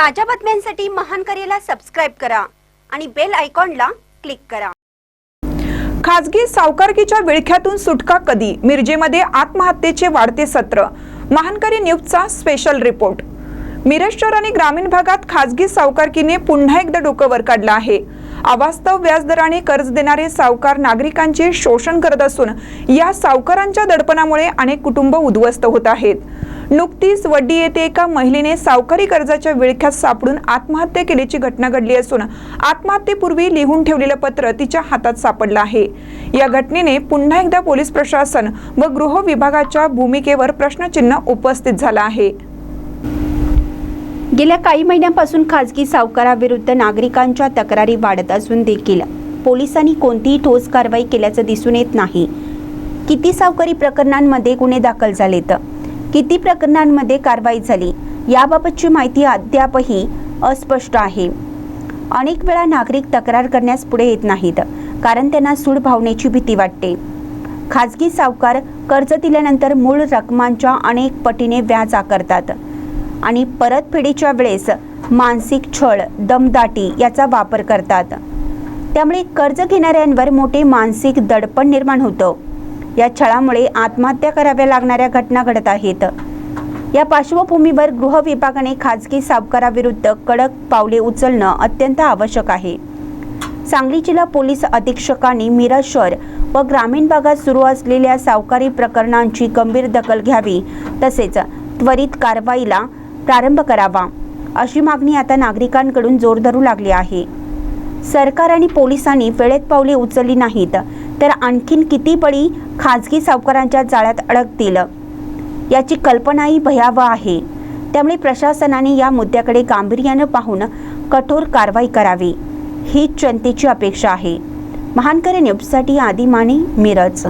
ताज्या बातम्यांसाठी महान करेला सबस्क्राईब करा आणि बेल आयकॉनला क्लिक करा. खाजगी सावकारकीच्या विळख्यातून सुटका कधी? मिरजेमध्ये आत्महत्येचे वाढते सत्र. महानकरी न्यूजचा स्पेशल रिपोर्ट मिरज शहर आणि ग्रामीण भागात खाजगी सावकारकीने पुन्हा एकदा डोकं वर काढलं आहे. अवास्तव व्याजदराने कर्ज देणारे सावकार नागरिकांचे शोषण करत असून या सावकारांच्या दडपणामुळे अनेक कुटुंब उद्ध्वस्त होत आहेत. नुकतीच वड्डी येथे एका महिलेने सावकारी कर्जाच्या विळख्यात सापडून आत्महत्या केल्याची घटना घडली असून आत्महत्येपूर्वी लिहून ठेवलेलं पत्र तिच्या हातात सापडलं आहे. या घटनेने पुन्हा एकदा पोलीस प्रशासन व गृह विभागाच्या भूमिकेवर प्रश्नचिन्ह उपस्थित झालं आहे. गेल्या काही महिन्यांपासून खाजगी सावकाराविरुद्ध नागरिकांच्या तक्रारी वाढत असून देखील पोलिसांनी कोणतीही ठोस कारवाई केल्याचं दिसून येत नाही. किती सावकारी प्रकरणांमध्ये गुन्हे दाखल झालेत? किती प्रकरणांमध्ये कारवाई झाली याबाबतची माहिती अद्यापही अस्पष्ट आहे. अनेक वेळा नागरिक तक्रार करण्यास पुढे येत नाहीत कारण त्यांना सूड भावनेची भीती वाटते. खाजगी सावकार कर्ज दिल्यानंतर मूळ रकमांच्या अनेक पटीने व्याज आकारतात आणि परतफेडीच्या वेळेस मानसिक छळ दमदाटी याचा वापर करतात. त्यामुळे कर्ज घेणाऱ्यांवर मोठे मानसिक दडपण निर्माण होतं. या छळामुळे आत्महत्या कराव्या लागणाऱ्या घटना घडत आहेत. या पार्श्वभूमीवर गृह विभागाने खाजगी सावकाराविरुद्ध कडक पावले उचलणं अत्यंत आवश्यक आहे. सांगली जिल्हा पोलीस अधीक्षकांनी मिरज शहर व ग्रामीण भागात सुरू असलेल्या सावकारी प्रकरणांची गंभीर दखल घ्यावी तसेच त्वरित कारवाईला प्रारंभ करावा अशी मागणी आता नागरिकांकडून जोर धरू लागली आहे. सरकार आणि पोलिसांनी वेळेत पावले उचलली नाहीत तर आणखीन किती बळी खाजगी सावकारांच्या जाळ्यात अडकतील? याची कल्पनाही भयावह आहे. त्यामुळे प्रशासनाने या मुद्द्याकडे गांभीर्यानं पाहून कठोर कारवाई करावी. हीच जनतेची अपेक्षा आहे. महानकरे न्यूजसाठी आदी माने मिरज.